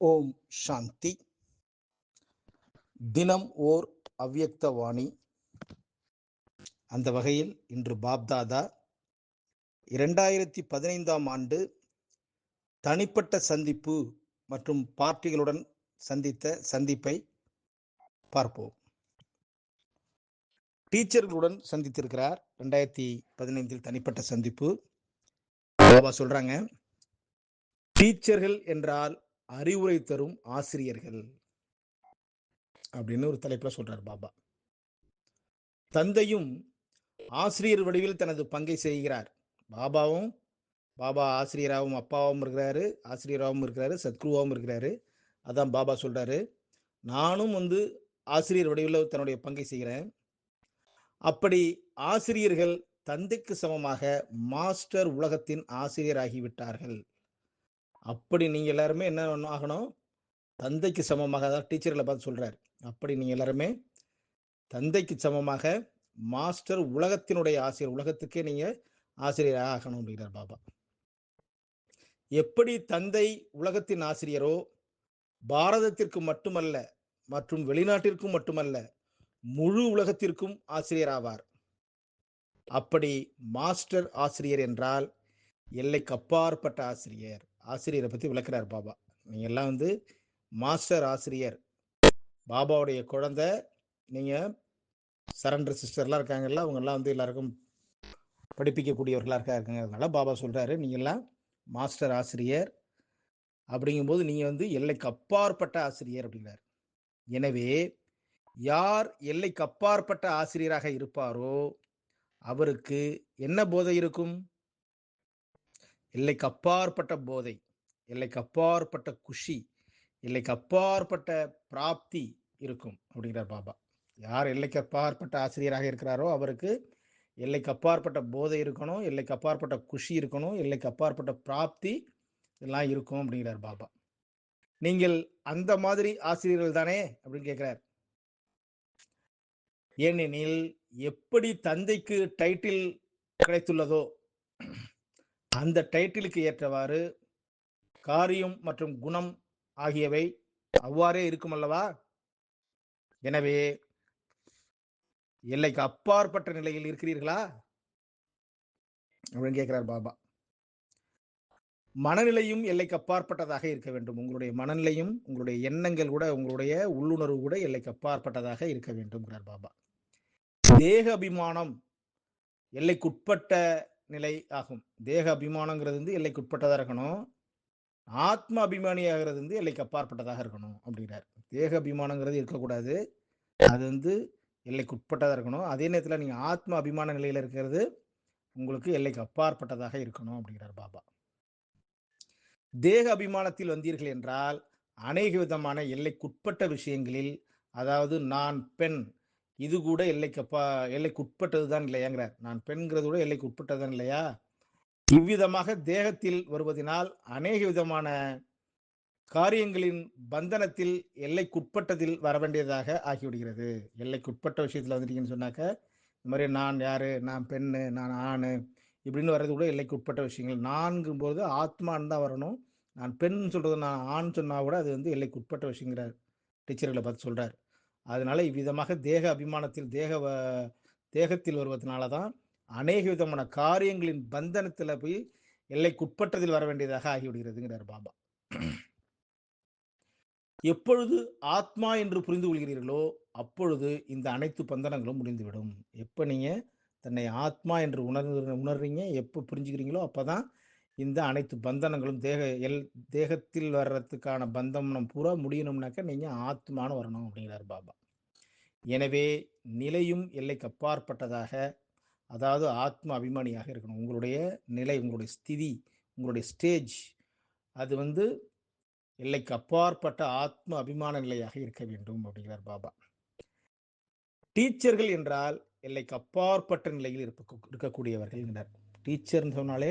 ஓம் சாந்தி. தினம் ஓர் அவ்வியக்த வாணி அந்த வகையில் இன்று பாப்தாதா இரண்டாயிரத்தி பதினைந்தாம் ஆண்டு தனிப்பட்ட சந்திப்பு மற்றும் பார்ட்டிகளுடன் சந்தித்த சந்திப்பை பார்ப்போம். டீச்சர்களுடன் சந்தித்திருக்கிறார் ரெண்டாயிரத்தி பதினைந்தில் தனிப்பட்ட சந்திப்பு. பாபா சொல்றாங்க டீச்சர்கள் என்றால் அறிவுரை தரும் ஆசிரியர்கள். அப்படின்னு ஒரு தலைப்புல சொல்றார் பாபா. தந்தையும் ஆசிரியர் வடிவில் தனது பங்கை செய்கிறார். பாபாவும் பாபா ஆசிரியராகவும் அப்பாவும் இருக்கிறாரு ஆசிரியராகவும் இருக்கிறாரு சத்குருவாகவும் இருக்கிறாரு. அதான் பாபா சொல்றாரு. நானும் வந்து ஆசிரியர் வடிவில் தன்னுடைய பங்கை செய்கிறேன். அப்படி ஆசிரியர்கள் தந்தைக்கு சமமாக மாஸ்டர் உலகத்தின் ஆசிரியராகிவிட்டார்கள் அப்படி நீங்க எல்லாருமே என்ன ஆகணும்? தந்தைக்கு சமமாக அதாவது டீச்சர்களை பார்த்து சொல்கிறார் அப்படி நீங்க எல்லாருமே தந்தைக்கு சமமாக மாஸ்டர் உலகத்தினுடைய ஆசிரியர் உலகத்துக்கே நீங்க ஆசிரியராக ஆகணும் அப்படிங்கிறார் பாபா. எப்படி தந்தை உலகத்தின் ஆசிரியரோ பாரதத்திற்கு மட்டுமல்ல மற்றும் வெளிநாட்டிற்கும் மட்டுமல்ல முழு உலகத்திற்கும் ஆசிரியர் ஆவார். அப்படி மாஸ்டர் ஆசிரியர் என்றால் எல்லைக்கு அப்பாற்பட்ட ஆசிரியர். ஆசிரியரை பத்தி விளக்குறார் பாபா. நீங்க எல்லாம் வந்து மாஸ்டர் ஆசிரியர். பாபாவுடைய குழந்தை நீங்க சரண்டர் சிஸ்டர்லாம் இருக்காங்கல்ல அவங்க எல்லாம் வந்து எல்லாருக்கும் படிப்பிக்கக்கூடியவர்களாக இருக்காங்க அதனால பாபா சொல்றாரு நீங்கள்லாம் மாஸ்டர் ஆசிரியர். அப்படிங்கும்போது நீங்கள் வந்து எல்லைக்கு அப்பாற்பட்ட ஆசிரியர் அப்படிங்கிறார். எனவே யார் எல்லைக்கு அப்பாற்பட்ட ஆசிரியராக இருப்பாரோ அவருக்கு என்ன போதை இருக்கும்? எல்லைக்கு அப்பாற்பட்ட போதை எல்லைக்கு அப்பாற்பட்ட குஷி எல்லைக்கு அப்பாற்பட்ட பிராப்தி இருக்கும் அப்படிங்கிறார் பாபா. யார் எல்லைக்கு அப்பாற்பட்ட ஆசிரியராக இருக்கிறாரோ அவருக்கு எல்லைக்கு அப்பாற்பட்ட போதை இருக்கணும் எல்லைக்கு அப்பாற்பட்ட குஷி இருக்கணும் எல்லைக்கு அப்பாற்பட்ட பிராப்தி இதெல்லாம் இருக்கும் அப்படிங்கிறார் பாபா. நீங்கள் அந்த மாதிரி ஆசிரியர்கள் தானே? அப்படின்னு கேட்கிறார். ஏனெனில் எப்படி தந்தைக்கு டைட்டில் கிடைத்துள்ளதோ அந்த டைட்டிலுக்கு ஏற்றவாறு காரியம் மற்றும் குணம் ஆகியவை அவ்வாறே இருக்கும் அல்லவா? எனவே எல்லைக்கு அப்பாற்பட்ட நிலையில் இருக்கிறீர்களா? அப்படின்னு கேட்கிறார் பாபா. மனநிலையும் எல்லைக்கு அப்பாற்பட்டதாக இருக்க வேண்டும். உங்களுடைய மனநிலையும் உங்களுடைய எண்ணங்கள் கூட உங்களுடைய உள்ளுணர்வு கூட எல்லைக்கு அப்பாற்பட்டதாக இருக்க வேண்டும் பாபா. தேக அபிமானம் எல்லைக்குட்பட்ட நிலை ஆகும். தேக அபிமானங்கிறது வந்து எல்லைக்கு உட்பட்டதாக இருக்கணும். ஆத்ம அபிமானியாகிறது வந்து எல்லைக்கு அப்பாற்பட்டதாக இருக்கணும் அப்படிங்கிறார் தேக அபிமானங்கிறது இருக்கக்கூடாது. அது வந்து எல்லைக்கு உட்பட்டதாக இருக்கணும். அதே நேரத்தில் நீங்கள் ஆத்ம அபிமான நிலையில் இருக்கிறது உங்களுக்கு எல்லைக்கு அப்பாற்பட்டதாக இருக்கணும் அப்படிங்கிறார் பாபா. தேக அபிமானத்தில் வந்தீர்கள் என்றால் அநேக விதமான எல்லைக்குட்பட்ட விஷயங்களில் அதாவது நான் பெண் இது கூட எல்லைக்கு அப்பா எல்லைக்கு உட்பட்டது தான் இல்லையாங்கிறார். நான் பெண்கிறது கூட எல்லைக்கு உட்பட்டது தான் இல்லையா? இவ்விதமாக தேகத்தில் வருவதனால் அநேக விதமான காரியங்களின் பந்தனத்தில் எல்லைக்குட்பட்டதில் வர வேண்டியதாக ஆகிவிடுகிறது. எல்லைக்குட்பட்ட விஷயத்தில் வந்துட்டீங்கன்னு சொன்னாக்க இந்த மாதிரி நான் யாரு நான் பெண்ணு நான் ஆணு இப்படின்னு வர்றது கூட எல்லைக்கு உட்பட்ட விஷயங்கள். நான்கும் போது ஆத்மான்னு தான் வரணும். நான் பெண் சொல்றது நான் ஆண் சொன்னா கூட அது வந்து எல்லைக்கு உட்பட்ட விஷயங்கிறார். டீச்சர்களை பார்த்து சொல்றாரு. அதனால இவ்விதமாக தேக அபிமானத்தில் தேக தேகத்தில் வருவதனால தான் அநேக விதமான காரியங்களின் பந்தனத்தில் போய் எல்லைக்குட்பட்டதில் வர வேண்டியதாக ஆகிவிடுகிறதுங்கிறார் பாபா. எப்பொழுது ஆத்மா என்று புரிந்து கொள்கிறீர்களோ அப்பொழுது இந்த அனைத்து பந்தனங்களும் முடிந்துவிடும். எப்போ நீங்கள் தன்னை ஆத்மா என்று உணர்ந்து உணர்றீங்க எப்போ புரிஞ்சுக்கிறீங்களோ அப்போ தான் இந்த அனைத்து பந்தனங்களும் தேக எல் தேகத்தில் வர்றதுக்கான பந்தனம் பூரா முடியணும்னாக்க நீங்கள் ஆத்மான வரணும் அப்படிங்கிறார் பாபா. எனவே நிலையும் எல்லைக்கு அப்பாற்பட்டதாக அதாவது ஆத்ம அபிமானியாக இருக்கணும். உங்களுடைய நிலை உங்களுடைய ஸ்திதி உங்களுடைய ஸ்டேஜ் அது வந்து எல்லைக்கு அப்பாற்பட்ட ஆத்ம அபிமான நிலையாக இருக்க வேண்டும் அப்படிங்கிறார் பாபா. டீச்சர்கள் என்றால் எல்லைக்கு அப்பாற்பட்ட நிலையில் இருக்க இருக்கக்கூடியவர்கள் என்கிறார் டீச்சர்னு சொன்னாலே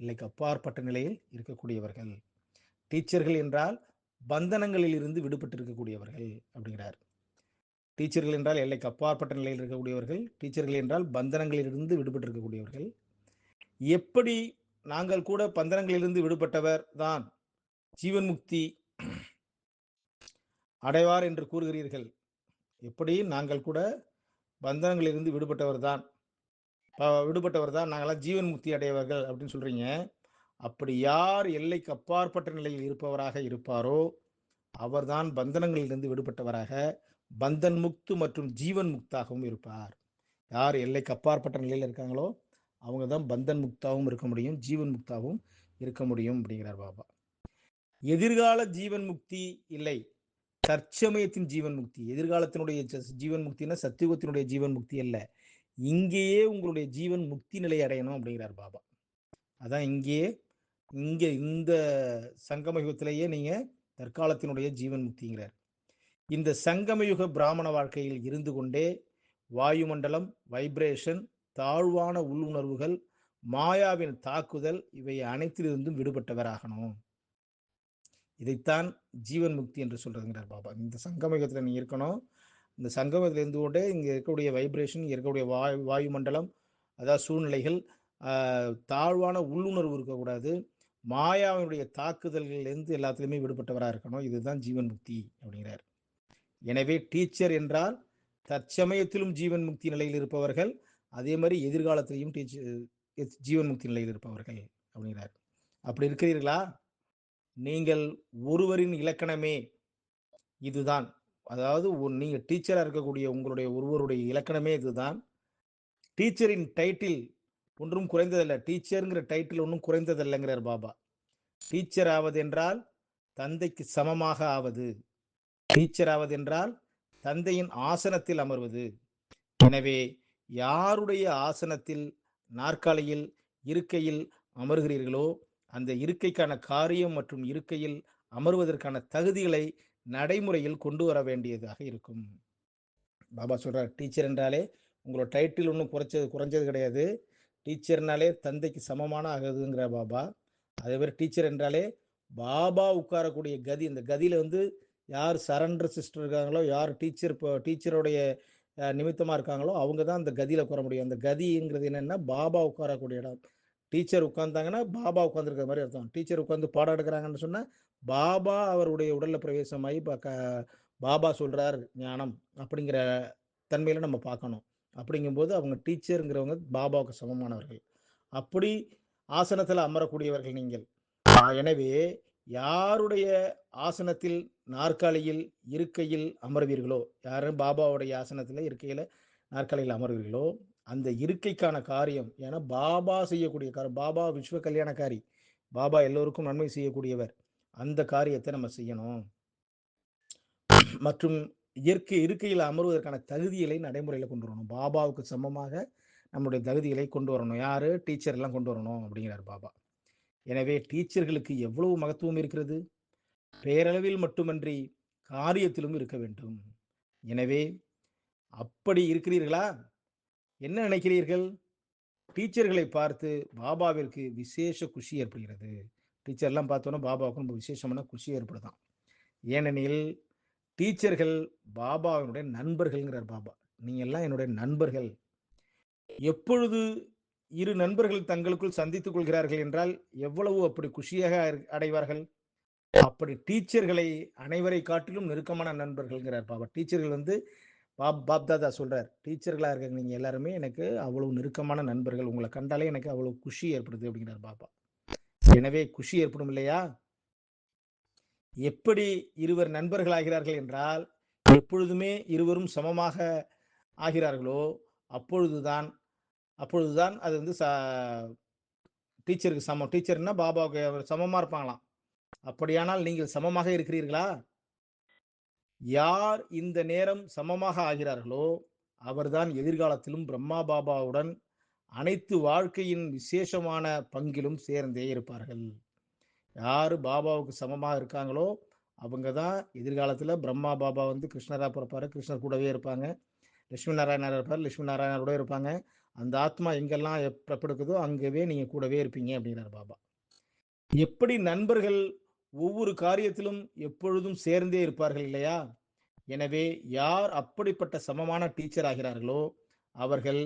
எல்லைக்கு அப்பாற்பட்ட நிலையில் இருக்கக்கூடியவர்கள். டீச்சர்கள் என்றால் பந்தனங்களில் இருந்து விடுபட்டு இருக்கக்கூடியவர்கள் அப்படிங்கிறார். டீச்சர்கள் என்றால் எல்லைக்கு அப்பாற்பட்ட நிலையில் இருக்கக்கூடியவர்கள். டீச்சர்கள் என்றால் பந்தனங்களிலிருந்து விடுபட்டு இருக்கக்கூடியவர்கள் எப்படி நாங்கள் கூட பந்தனங்களிலிருந்து விடுபட்டவர் தான் ஜீவன் முக்தி அடைவார் என்று கூறுகிறீர்கள்? எப்படி நாங்கள் கூட பந்தனங்களிலிருந்து விடுபட்டவர் தான்? விடுபட்டவர் தான் நாங்கள்லாம் ஜீவன் முக்தி அடையவர்கள் அப்படின்னு சொல்கிறீங்க அப்படி யார் எல்லைக்கு அப்பாற்பட்ட நிலையில் இருப்பவராக இருப்பாரோ அவர்தான் பந்தனங்களிலிருந்து விடுபட்டவராக பந்தன் முக்து மற்றும் ஜீவன் முக்தாகவும் இருப்பார். யார் எல்லைக்கு அப்பாற்பட்ட நிலையில் இருக்காங்களோ அவங்க தான் பந்தன் முக்தாவும் இருக்க முடியும் ஜீவன் முக்தாவும் இருக்க முடியும் அப்படிங்கிறார் பாபா. எதிர்கால ஜீவன் முக்தி இல்லை. தற்சமயத்தின் ஜீவன் முக்தி. எதிர்காலத்தினுடைய ஜீவன் முக்தினா சத்தியுகத்தினுடைய ஜீவன் முக்தி அல்ல. இங்கேயே உங்களுடைய ஜீவன் முக்தி நிலை அடையணும் அப்படிங்கிறார் பாபா. அதான் இங்கேயே இங்கே இந்த சங்கமயுகத்திலேயே நீங்க தற்காலத்தினுடைய ஜீவன் முக்திங்கிறார். இந்த சங்கமயுக பிராமண வாழ்க்கையில் இருந்து கொண்டே வாயுமண்டலம் வைப்ரேஷன் தாழ்வான உள்ளுணர்வுகள் மாயாவின் தாக்குதல் இவை அனைத்திலிருந்தும் விடுபட்டவராகணும். இதைத்தான் ஜீவன் முக்தி என்று சொல்றதுங்கிறார் பாபா. இந்த சங்கமயுகத்தில் நீ இருக்கணும் இந்த சங்கமத்தில் இருந்து கொண்டே இங்கே இருக்கக்கூடிய வைப்ரேஷன் இங்கே இருக்கக்கூடிய வாயு வாயுமண்டலம் அதாவது சூழ்நிலைகள் தாழ்வான உள்ளுணர்வு இருக்கக்கூடாது. மாயாவினுடைய தாக்குதல்களிலிருந்து எல்லாத்துலேயுமே விடுபட்டவராக இருக்கணும். இதுதான் ஜீவன் முக்தி அப்படிங்கிறார். எனவே டீச்சர் என்றால் தற்சமயத்திலும் ஜீவன் முக்தி நிலையில் இருப்பவர்கள் அதே மாதிரி எதிர்காலத்திலையும் டீச்சர் ஜீவன் முக்தி நிலையில் இருப்பவர்கள் அப்படிங்கிறார். அப்படி இருக்கிறீர்களா? நீங்கள் ஒருவரின் இலக்கணமே இதுதான். அதாவது நீங்கள் டீச்சராக இருக்கக்கூடிய உங்களுடைய ஒருவருடைய இலக்கணமே இதுதான். டீச்சரின் டைட்டில் ஒன்றும் குறைந்ததல்ல. டீச்சருங்கிற டைட்டில் ஒன்றும் குறைந்ததில்லைங்கிறார் பாபா. டீச்சர் ஆவது என்றால் தந்தைக்கு சமமாக ஆவது. டீச்சர் ஆவது என்றால் தந்தையின் ஆசனத்தில் அமர்வது. எனவே யாருடைய ஆசனத்தில் நாற்காலியில் இருக்கையில் அமர்கிறீர்களோ அந்த இருக்கைக்கான காரியம் மற்றும் இருக்கையில் அமர்வதற்கான தகுதிகளை நடைமுறையில் கொண்டு வர வேண்டியதாக இருக்கும். பாபா சொல்றார் டீச்சர் என்றாலே உங்களோட டைட்டில் ஒன்றும் குறைச்சது குறைஞ்சது கிடையாது. டீச்சர்னாலே தந்தைக்கு சமமான ஆகுதுங்கிற பாபா. அதே மாதிரி டீச்சர் என்றாலே பாபா உட்காரக்கூடிய கதி. இந்த கதியில வந்து யார் சரண்டர் சிஸ்டர் இருக்காங்களோ யார் டீச்சர் இப்போ டீச்சருடைய நிமித்தமாக இருக்காங்களோ அவங்க தான் அந்த கதியில் உட்கார முடியும். அந்த கதிங்கிறது என்னென்னா பாபா உட்காரக்கூடிய இடம். டீச்சர் உட்காந்தாங்கன்னா பாபா உட்காந்துருக்கிற மாதிரி அர்த்தம். டீச்சர் உட்காந்து பாடம் எடுக்கிறாங்கன்னு சொன்னால் பாபா அவருடைய உடலில் பிரவேசமாகி பாபா சொல்கிறார் ஞானம் அப்படிங்கிற தன்மையில் நம்ம பார்க்கணும். அப்படிங்கும்போது அவங்க டீச்சருங்கிறவங்க பாபாவுக்கு சமமானவர்கள். அப்படி ஆசனத்தில் அமரக்கூடியவர்கள் நீங்கள். எனவே யாருடைய ஆசனத்தில் நாற்காலியில் இருக்கையில் அமர்வீர்களோ யாரும் பாபாவுடைய ஆசனத்தில் இருக்கையில் நாற்காலியில் அமர்வீர்களோ அந்த இருக்கைக்கான காரியம். ஏன்னா பாபா செய்யக்கூடிய காரியம் பாபா விஸ்வ கல்யாணக்காரி. பாபா எல்லோருக்கும் நன்மை செய்யக்கூடியவர். அந்த காரியத்தை நம்ம செய்யணும். மற்றும் இயற்கை இருக்கையில் அமர்வதற்கான தகுதிகளை நடைமுறையில் கொண்டு வரணும். பாபாவுக்கு சமமாக நம்முடைய தகுதிகளை கொண்டு வரணும். யாரு? டீச்சர் எல்லாம் கொண்டு வரணும் அப்படிங்கிறார் பாபா. எனவே டீச்சர்களுக்கு எவ்வளவு மகத்துவம் இருக்கிறது? பேரளவில் மட்டுமன்றி காரியத்திலும் இருக்க வேண்டும். எனவே அப்படி இருக்கிறீர்களா? என்ன நினைக்கிறீர்கள்? டீச்சர்களை பார்த்து பாபாவிற்கு விசேஷ குஷி ஏற்படுகிறது. டீச்சர்லாம் பார்த்தோன்னா பாபாவுக்கு ரொம்ப விசேஷமான குஷி ஏற்படுதான். ஏனெனில் டீச்சர்கள் பாபாவினுடைய நண்பர்கள்ங்கிறார் பாபா. நீங்கள் எல்லாம் என்னுடைய நண்பர்கள். எப்பொழுது இரு நண்பர்கள் தங்களுக்குள் சந்தித்துக் கொள்கிறார்கள் என்றால் எவ்வளவு அப்படி குஷியாக அடைவார்கள்? அப்படி டீச்சர்களை அனைவரை காட்டிலும் நெருக்கமான நண்பர்கள்ங்கிறார் பாபா. டீச்சர்கள் வந்து பாப் பாப் தாதா சொல்கிறார் டீச்சர்களாக இருக்க நீங்கள் எல்லாருமே எனக்கு அவ்வளோ நெருக்கமான நண்பர்கள். உங்களை கண்டாலே எனக்கு அவ்வளோ குஷி ஏற்படுது அப்படிங்கிறார் பாபா எனவே குஷி ஏற்படும் இல்லையா? எப்படி இருவர் நண்பர்கள் ஆகிறார்கள் என்றால் எப்பொழுதுமே இருவரும் சமமாக ஆகிறார்களோ அப்பொழுதுதான் அப்பொழுதுதான் அது வந்து ச டீச்சருக்கு சமம். டீச்சர்னா பாபாவுக்கு அவர் இருப்பாங்களாம். அப்படியானால் நீங்கள் சமமாக இருக்கிறீர்களா? யார் இந்த நேரம் சமமாக ஆகிறார்களோ அவர்தான் எதிர்காலத்திலும் பிரம்மா பாபாவுடன் அனைத்து வாழ்க்கையின் விசேஷமான பங்கிலும் சேர்ந்தே இருப்பார்கள். யார் பாபாவுக்கு சமமாக இருக்காங்களோ அவங்க தான் எதிர்காலத்தில் பிரம்மா பாபா வந்து கிருஷ்ணரா பிறப்பாரு கிருஷ்ணர் கூடவே இருப்பாங்க. லட்சுமி நாராயணர் இருப்பார் லட்சுமி நாராயணரோட இருப்பாங்க. அந்த ஆத்மா எங்கெல்லாம் பிறப்பெடுக்குதோ அங்கவே நீங்கள் கூடவே இருப்பீங்க அப்படிங்கிறார் பாபா. எப்படி நண்பர்கள் ஒவ்வொரு காரியத்திலும் எப்பொழுதும் சேர்ந்தே இருப்பார்கள் இல்லையா? எனவே யார் அப்படிப்பட்ட சமமான டீச்சர் ஆகிறார்களோ அவர்கள்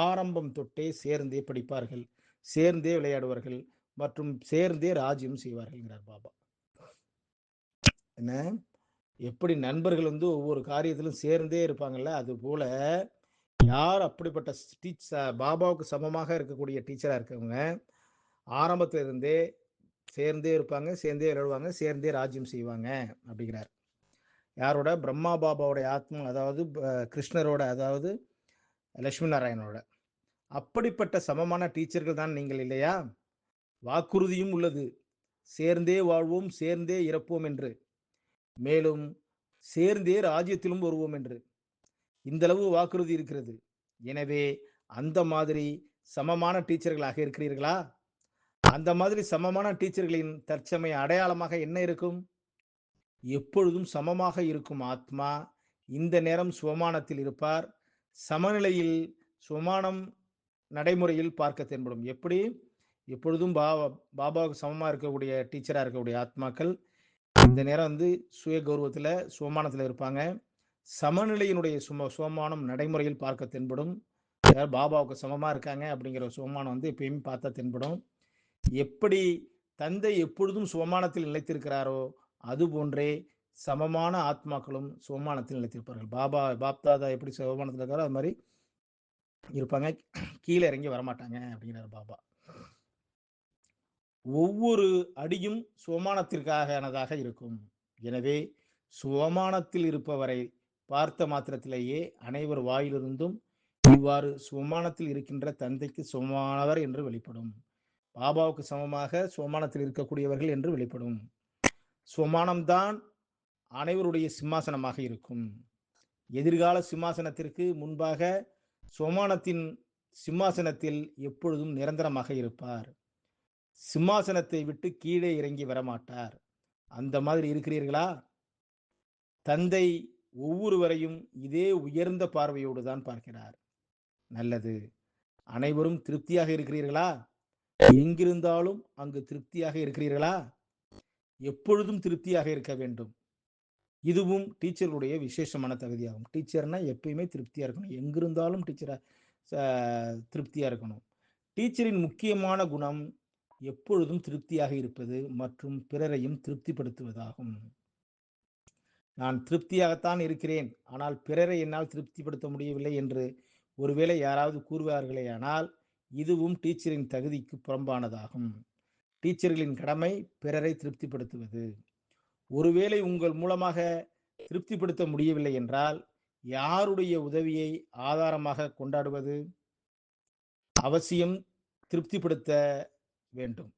ஆரம்பம் தொட்டே சேர்ந்தே படிப்பார்கள் சேர்ந்தே விளையாடுவார்கள் மற்றும் சேர்ந்தே ராஜ்யம் செய்வார்கள்ங்கிறார் பாபா. என்ன? எப்படி நண்பர்கள் வந்து ஒவ்வொரு காரியத்திலும் சேர்ந்தே இருப்பாங்கல்ல அது போல யார் அப்படிப்பட்ட டீச்சர் பாபாவுக்கு சமமாக இருக்கக்கூடிய டீச்சராக இருக்கவங்க ஆரம்பத்திலிருந்தே சேர்ந்தே இருப்பாங்க சேர்ந்தே விளையாடுவாங்க சேர்ந்தே ராஜ்யம் செய்வாங்க அப்படிங்கிறார். யாரோட? பிரம்மா பாபாவோடைய ஆத்மா அதாவது கிருஷ்ணரோட அதாவது லட்சுமி நாராயணனோட. அப்படிப்பட்ட சமமான டீச்சர்கள் தான் நீங்கள் இல்லையா? வாக்குறுதியும் உள்ளது. சேர்ந்தே வாழ்வோம் சேர்ந்தே இறப்போம் என்று. மேலும் சேர்ந்தே ராஜ்யத்திலும் வருவோம் என்று. இந்தளவு வாக்குறுதி இருக்கிறது. எனவே அந்த மாதிரி சமமான டீச்சர்களாக இருக்கிறீர்களா? அந்த மாதிரி சமமான டீச்சர்களின் தற்சமய அடையாளமாக என்ன இருக்கும்? எப்பொழுதும் சமமாக இருக்கும் ஆத்மா. இந்த நேரம் சுவமானத்தில் இருப்பார். சமநிலையில் சுமானம் நடைமுறையில் பார்க்க தென்படும். எப்படி? எப்பொழுதும் பாபா பாபாவுக்கு சமமாக இருக்கக்கூடிய டீச்சராக இருக்கக்கூடிய ஆத்மாக்கள் இந்த நேரம் வந்து சுய கௌரவத்தில் சுவமானத்தில் இருப்பாங்க. சமநிலையினுடைய சும சுவமானம் நடைமுறையில் பார்க்க தென்படும். பாபாவுக்கு சமமாக இருக்காங்க அப்படிங்கிற சுவமானம் வந்து எப்பயுமே பார்த்தா தென்படும். எப்படி தந்தை எப்பொழுதும் சுவமானத்தில் நிலைத்திருக்கிறாரோ அது போன்றே சமமான ஆத்மாக்களும் சுவமானத்தில் நிலைத்திருப்பார்கள். பாபா பாப்தாதா எப்படி சுவமானத்தில் இருக்காரோ அது மாதிரி இருப்பாங்க. கீழே இறங்கி வரமாட்டாங்க அப்படிங்கிறார் பாபா. ஒவ்வொரு அடியும் சுவமானத்திற்கானதாக இருக்கும். எனவே சுவமானத்தில் இருப்பவரை பார்த்த மாத்திரத்திலேயே அனைவர் வாயிலிருந்தும் இவ்வாறு சுவமானத்தில் இருக்கின்ற தந்தைக்கு சுவமானவர் என்று வெளிப்படும். பாபாவுக்கு சமமாக சுவமானத்தில் இருக்கக்கூடியவர்கள் என்று வெளிப்படும். சுவமானம்தான் அனைவருடைய சிம்மாசனமாக இருக்கும். எதிர்கால சிம்மாசனத்திற்கு முன்பாக சுவமானத்தின் சிம்மாசனத்தில் எப்பொழுதும் நிரந்தரமாக இருப்பார். சிம்மாசனத்தை விட்டு கீழே இறங்கி வரமாட்டார். அந்த மாதிரி இருக்கிறீர்களா? தந்தை ஒவ்வொருவரையும் இதே உயர்ந்த பார்வையோடு தான் பார்க்கிறார். நல்லது. அனைவரும் திருப்தியாக இருக்கிறீர்களா? எங்கிருந்தாலும் அங்கு திருப்தியாக இருக்கிறீர்களா? எப்பொழுதும் திருப்தியாக இருக்க வேண்டும். இதுவும் டீச்சர்களுடைய விசேஷமான தகுதியாகும். டீச்சர்னா எப்பயுமே திருப்தியாக இருக்கணும். எங்கிருந்தாலும் டீச்சரா திருப்தியாக இருக்கணும். டீச்சரின் முக்கியமான குணம் எப்பொழுதும் திருப்தியாக இருப்பது மற்றும் பிறரையும் திருப்திப்படுத்துவதாகும். நான் திருப்தியாகத்தான் இருக்கிறேன். ஆனால் பிறரை என்னால் திருப்திப்படுத்த முடியவில்லை என்று ஒருவேளை யாராவது கூறுவார்களே ஆனால் இதுவும் டீச்சரின் தகுதிக்கு புறம்பானதாகும். டீச்சர்களின் கடமை பிறரை திருப்திப்படுத்துவது. ஒருவேளை உங்கள் மூலமாக திருப்திப்படுத்த முடியவில்லை என்றால் யாருடைய உதவியை ஆதாரமாக கொண்டாடுவது? அவசியம் திருப்திப்படுத்த வேண்டும்.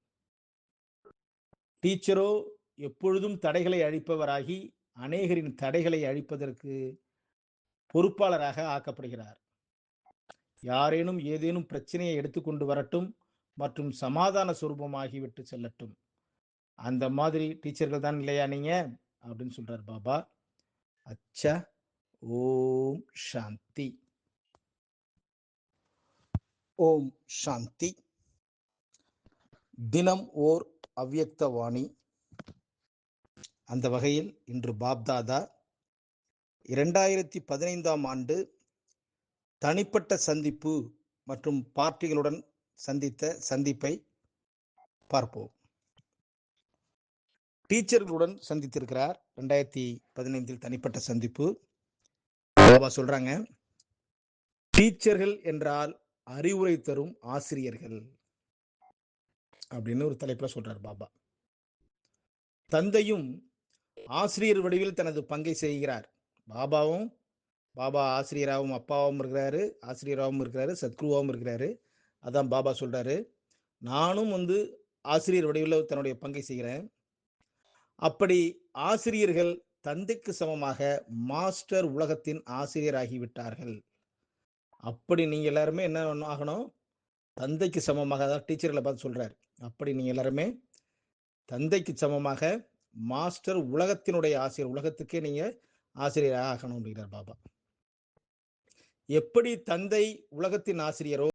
டீச்சரோ எப்பொழுதும் தடைகளை அழிப்பவராகி அநேகரின் தடைகளை அழிப்பதற்கு பொறுப்பாளராக ஆக்கப்படுகிறார். யாரேனும் ஏதேனும் பிரச்சனையை எடுத்துக்கொண்டு வரட்டும் மற்றும் சமாதான சுரூபமாகிவிட்டு செல்லட்டும். அந்த மாதிரி டீச்சர்கள் தான் இல்லையா நீங்க? அப்படின்னு சொல்றார் பாபா. அச்சா ஓம் சாந்தி. ஓம் சாந்தி. தினம் ஓர் அவ்வியக்த வாணி அந்த வகையில் இன்று பாப்தாதா இரண்டாயிரத்தி பதினைந்தாம் ஆண்டு தனிப்பட்ட சந்திப்பு மற்றும் பார்ட்டிகளுடன் சந்தித்த சந்திப்பை பார்ப்போம். டீச்சர்களுடன் சந்தித்திருக்கிறார் ரெண்டாயிரத்தி பதினைந்தில் தனிப்பட்ட சந்திப்பு. பாபா சொல்றாங்க டீச்சர்கள் என்றால் அறிவுரை தரும் ஆசிரியர்கள் அப்படின்னு ஒரு தலைப்புல சொல்றார் பாபா. தந்தையும் ஆசிரியர் வடிவில் தனது பங்கை செய்கிறார். பாபாவும் பாபா ஆசிரியராகவும் அப்பாவும் இருக்கிறாரு ஆசிரியராகவும் இருக்கிறாரு சத்குருவாகவும் இருக்கிறாரு. அதான் பாபா சொல்கிறாரு நானும் வந்து ஆசிரியர் வடிவில் தன்னுடைய பங்கை செய்கிறேன். அப்படி ஆசிரியர்கள் தந்தைக்கு சமமாக மாஸ்டர் உலகத்தின் ஆசிரியராகிவிட்டார்கள் அப்படி நீங்கள் எல்லாருமே என்ன ஆகணும்? தந்தைக்கு சமமாக அதாவது டீச்சர்களை பார்த்து சொல்கிறார் அப்படி நீங்கள் எல்லாருமே தந்தைக்கு சமமாக மாஸ்டர் உலகத்தினுடைய ஆசிரியர் உலகத்துக்கே நீங்கள் ஆசிரியராக ஆகணும் அப்படிங்கிறார் பாபா. எப்படி தந்தை உலகத்தின் ஆசிரியரோ